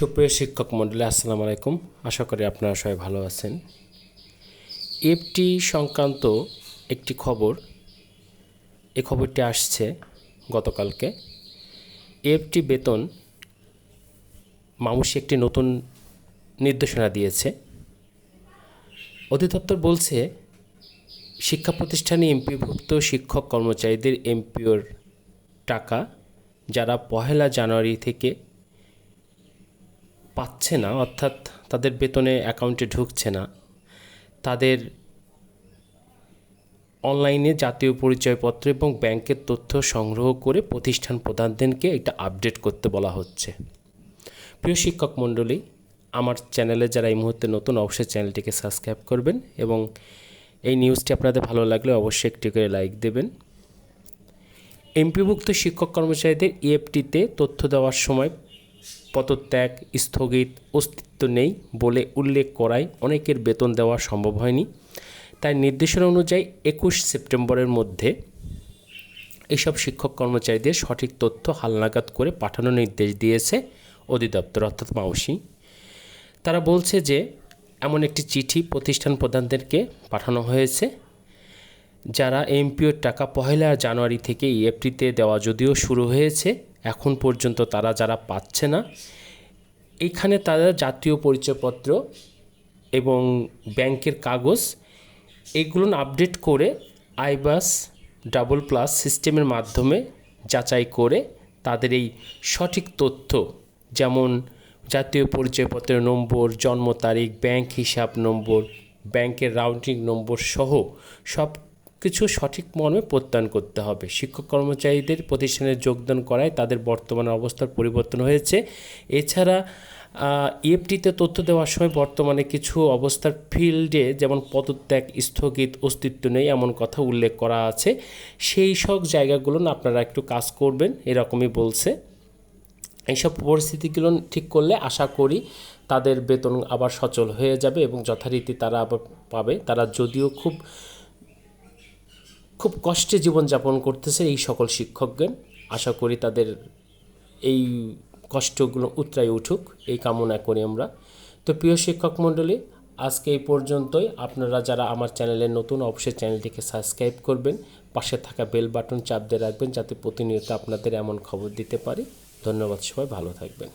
সুপ্রিয় শিক্ষক মণ্ডলী, আসসালামু আলাইকুম। আশা করি আপনারা সবাই ভালো আছেন। এফটি সংক্রান্ত একটি খবর এই খবরটি আসছে গতকালকে। এফটি বেতন মামুসি একটি নতুন নির্দেশনা দিয়েছে। অধিদপ্তর বলছে, শিক্ষা প্রতিষ্ঠানে এমপিভুক্ত শিক্ষক কর্মচারীদের এমপিওর টাকা যারা পহেলা জানুয়ারি থেকে পাচ্ছে না, অর্থাৎ তাদের বেতনে অ্যাকাউন্টে ঢুকছে না। তাদের অনলাইনে জাতীয় পরিচয়পত্র এবং ব্যাংকের তথ্য সংগ্রহ করে প্রতিষ্ঠান প্রধানদেরকে এটা আপডেট করতে বলা হচ্ছে। প্রিয় শিক্ষক মণ্ডলী, আমার চ্যানেলে যারা এই মুহূর্তে নতুন, অবশ্যই চ্যানেলটিকে সাবস্ক্রাইব করবেন এবং এই নিউজটি আপনাদের ভালো লাগলে অবশ্যই একটি করে লাইক দেবেন। এমপিভুক্ত শিক্ষক কর্মচারীদের ইএফটিতে তথ্য দেওয়ার সময় পদত্যাগ, স্থগিত, অস্তিত্ব নেই বলে উল্লেখ করায় অনেকের বেতন দেওয়া সম্ভব হয়নি। তাই নির্দেশনা অনুযায়ী একুশ সেপ্টেম্বরের মধ্যে এসব শিক্ষক কর্মচারীদের সঠিক তথ্য হালনাগাদ করে পাঠানোর নির্দেশ দিয়েছে অধিদপ্তর, অর্থাৎ মাউসি। তারা বলছে যে, এমন একটি চিঠি প্রতিষ্ঠান প্রধানদেরকে পাঠানো হয়েছে। যারা এমপিওর টাকা পহেলা জানুয়ারি থেকে ইএফটিতে দেওয়া যদিও শুরু হয়েছে, এখন পর্যন্ত তারা যারা পাচ্ছে না, এখানে তারা জাতীয় পরিচয়পত্র এবং ব্যাংকের কাগজ এগুলো আপডেট করে আইবাস ডাবল প্লাস সিস্টেমের মাধ্যমে যাচাই করে তাদের এই সঠিক তথ্য, যেমন জাতীয় পরিচয়পত্রের নম্বর, জন্ম তারিখ, ব্যাংক হিসাব নম্বর, ব্যাংকের রাউন্ডিং নম্বর সহ সব কিছু সঠিক মর্মে প্রত্যয়ন করতে হবে। শিক্ষক কর্মচারীদের প্রতিষ্ঠানে যোগদান করায় তাদের বর্তমান অবস্থার পরিবর্তন হয়েছে। এছাড়া ইএফটিতে তথ্য দেওয়ার সময় বর্তমানে কিছু অবস্থার ফিল্ডে যেমন পদত্যাগ, স্থগিত, অস্তিত্ব নেই এমন কথা উল্লেখ করা আছে। সেই সব জায়গাগুলো আপনারা একটু কাজ করবেন, এরকমই বলছে। এইসব পরিস্থিতিগুলো ঠিক করলে আশা করি তাদের বেতন আবার সচল হয়ে যাবে এবং যথারীতি তারা আবার পাবে। তারা যদিও খুব খুব কষ্টে জীবনযাপন করতেছে এই সকল শিক্ষকগণ। আশা করি তাদের এই কষ্টগুলো উতরাই উঠুক, এই কামনা করি আমরা। তো প্রিয় শিক্ষক মণ্ডলী, আজকে এই পর্যন্তই। আপনারা যারা আমার চ্যানেলে নতুন, অবশ্যই চ্যানেলটিকে সাবস্ক্রাইব করবেন। পাশে থাকা বেল বাটন চাপ দিয়ে রাখবেন, যাতে প্রতিনিয়ত আপনাদের এমন খবর দিতে পারি। ধন্যবাদ সবাই, ভালো থাকবেন।